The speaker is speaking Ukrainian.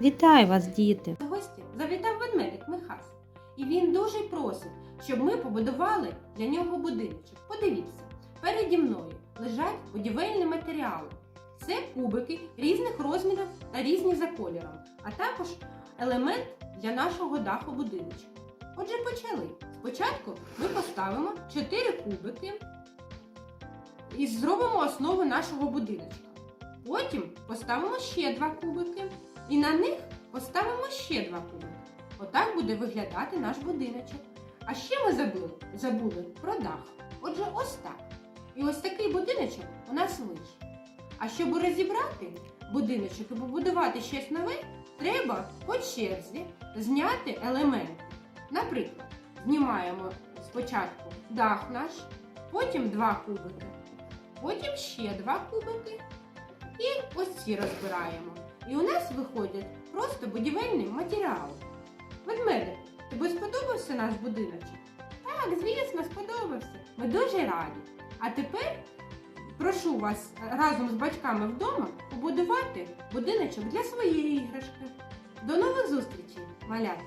Вітаю вас, діти! Гості завітав ведмедик Михась. І він дуже просить, щоб ми побудували для нього будиночок. Подивіться, переді мною лежать будівельні матеріали. Це кубики різних розмірів та різні за кольором, а також елемент для нашого даху будиночка. Отже, почали. Спочатку ми поставимо 4 кубики і зробимо основу нашого будиночка. Потім поставимо ще 2 кубики і на них поставимо ще 2 кубики. Отак буде виглядати наш будиночок. А ще ми забули, забули про дах. Отже, ось так. І ось такий будиночок у нас вийшов. А щоб розібрати будиночок і побудувати щось нове, треба по черзі зняти елементи. Наприклад, знімаємо спочатку дах наш, потім два кубики, потім ще два кубики і ось ці розбираємо. І у нас виходять просто будівельні матеріали. Ведмедик, тобі сподобався наш будиночок? Так, звісно, сподобався. Ми дуже раді. А тепер прошу вас разом з батьками вдома побудувати будиночок для своєї іграшки. До нових зустрічей, малята!